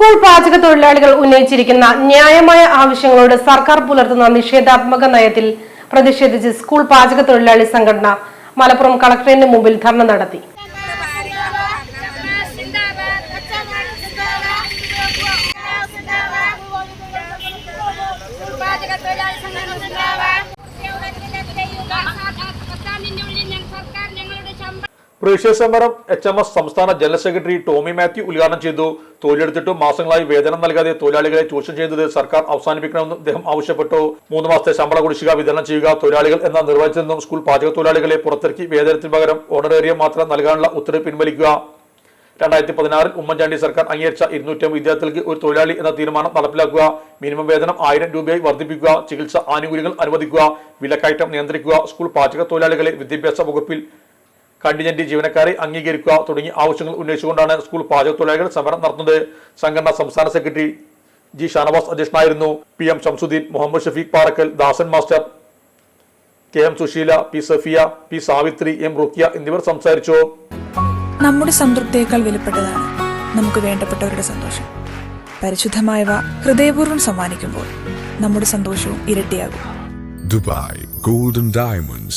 School പാചക തൊഴിലാളികൾ ഉന്നയിച്ചിരിക്കുന്ന ന്യായമായ ആവശ്യങ്ങളോട് സർക്കാർ പുലർത്തുന്ന നിഷേധാത്മക നയത്തിൽ പ്രതിഷേധിച്ച് സ്കൂൾ പാചക തൊഴിലാളി സംഘടന മലപ്പുറം കളക്ടറേറ്റിന് മുമ്പിൽ ധർണ നടത്തി. ശമ്പളം സമരം എച്ച് എം എസ് സംസ്ഥാന ജനറൽ സെക്രട്ടറി ടോമി മാത്യു ഉദ്ഘാടനം ചെയ്തു. തൊഴിലെടുത്തിട്ടും മാസങ്ങളായി വേതനം നൽകാതെ തൊഴിലാളികളെ ചൂഷണം ചെയ്യുന്നത് സർക്കാർ അവസാനിപ്പിക്കണമെന്നും അദ്ദേഹം ആവശ്യപ്പെട്ടു. മൂന്ന് മാസത്തെ ശമ്പള കുടിശ്ശിക വിതരണം ചെയ്യുക തൊഴിലാളികൾ എന്ന നിർവചനത്തിൽ നിന്നും സ്കൂൾ പാചക തൊഴിലാളികളെ പുറത്തിറക്കി വേതനത്തിന് പകരം ഓണറേറിയം മാത്രം നൽകാനുള്ള ഉത്തരവ് പിൻവലിക്കുക. രണ്ടായിരത്തി പതിനാറിൽ ഉമ്മൻചാണ്ടി സർക്കാർ അംഗീകരിച്ച ഇരുന്നൂറ്റമ്പത് വിദ്യാർത്ഥികൾക്ക് ഒരു തൊഴിലാളി എന്ന തീരുമാനം നടപ്പിലാക്കുക. മിനിമം വേതനം ആയിരം രൂപയായി വർദ്ധിപ്പിക്കുക. ചികിത്സ ആനുകൂല്യങ്ങൾ അനുവദിക്കുക. വിലക്കയറ്റം നിയന്ത്രിക്കുക. സ്കൂൾ പാചക തൊഴിലാളികളെ വിദ്യാഭ്യാസ വകുപ്പിൽ കണ്ടിജന്റ് ജീവനക്കാരെ അംഗീകരിക്കുക തുടങ്ങിയ ആവശ്യങ്ങൾ ഉന്നയിച്ചുകൊണ്ടാണ് സ്കൂൾ പാചക തൊഴിലാളികൾ സമരം നടത്തുന്നത്. സംഘടന സംസ്ഥാന സെക്രട്ടറി ജി ഷാനവാസ് അധ്യക്ഷനായിരുന്നു. P M Shamsuddin Muhammad Shafeeq Parakkal Dasan master K M Susheela P Safiya P Savithri M Rukkiya എന്നിവർ സംസാരിച്ചു. നമ്മുടെ സംതൃപ്തിയേക്കാൾ വിലപ്പെട്ടതാണ് നമുക്ക് വേണ്ടപ്പെട്ടവരുടെ സന്തോഷം. പരിശുദ്ധമായവ ഹൃദയപൂർവം സമ്മാനിക്കുമ്പോൾ നമ്മുടെ സന്തോഷവും ഇരട്ടിയാകും. Dubai golden Diamonds,